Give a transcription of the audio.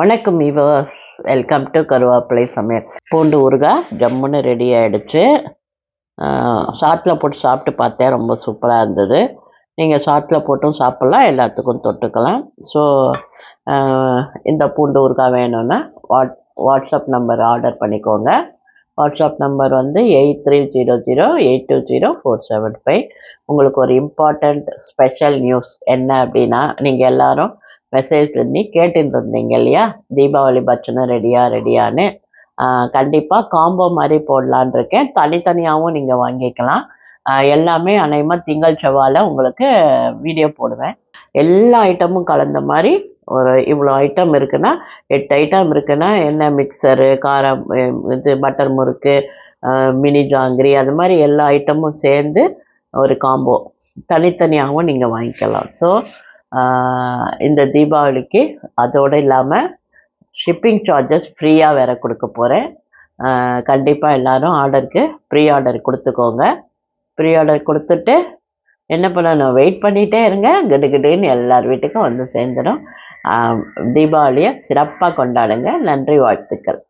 வணக்கம் இவர்ஸ் welcome to கருவேப்பிலை சமையல். பூண்டு ஊறுகாய் ஜம்முன்னு ரெடி ஆகிடுச்சு சாத்தில் போட்டு சாப்பிட்டு பார்த்தேன் ரொம்ப சூப்பராக இருந்தது. நீங்கள் சாத்தில் போட்டும் சாப்பிட்லாம் எல்லாத்துக்கும் தொட்டுக்கலாம். ஸோ இந்த பூண்டு ஊறுகாய் வேணும்னா வாட் வாட்ஸ்அப் நம்பர் ஆர்டர் பண்ணிக்கோங்க. வாட்ஸ்அப் நம்பர் வந்து eight three zero zero eight two zero four seven five. உங்களுக்கு ஒரு இம்பார்ட்டண்ட் ஸ்பெஷல் நியூஸ் என்ன அப்படின்னா நீங்கள் எல்லாரும் மெசேஜ் பண்ணி கேட்டுட்டு இருந்தீங்க இல்லையா? தீபாவளி பட்சணம் ரெடியா ரெடியான்னு கண்டிப்பாக காம்போ மாதிரி போடலான் இருக்கேன். தனித்தனியாகவும் நீங்கள் வாங்கிக்கலாம். எல்லாமே அநேகமாக திங்கள் செவ்வாயில் உங்களுக்கு வீடியோ போடுவேன். எல்லா ஐட்டமும் கலந்த மாதிரி ஒரு இவ்வளோ ஐட்டம் இருக்குன்னா எட்டு ஐட்டம் இருக்குன்னா என்ன மிக்சரு காரம் இது பட்டர் முறுக்கு மினி ஜாங்கிரி அது மாதிரி எல்லா ஐட்டமும் சேர்ந்து ஒரு காம்போ தனித்தனியாகவும் நீங்கள் வாங்கிக்கலாம். ஸோ இந்த தீபாவளிக்கு அதோடு இல்லாமல் ஷிப்பிங் சார்ஜஸ் ஃப்ரீயாக வேற கொடுக்க போகிறேன் கண்டிப்பாக எல்லாரும் ஆர்டருக்கு ப்ரீ ஆர்டர் கொடுத்துக்கோங்க. ப்ரீ ஆர்டர் கொடுத்துட்டு என்ன பண்ணணும்? வெயிட் பண்ணிகிட்டே இருங்க. கிடுகிடுன்னு எல்லார் வீட்டுக்கும் வந்து சேர்ந்துடும் தீபாவளியை சிறப்பாக கொண்டாடுங்க. நன்றி வாழ்த்துக்கள்.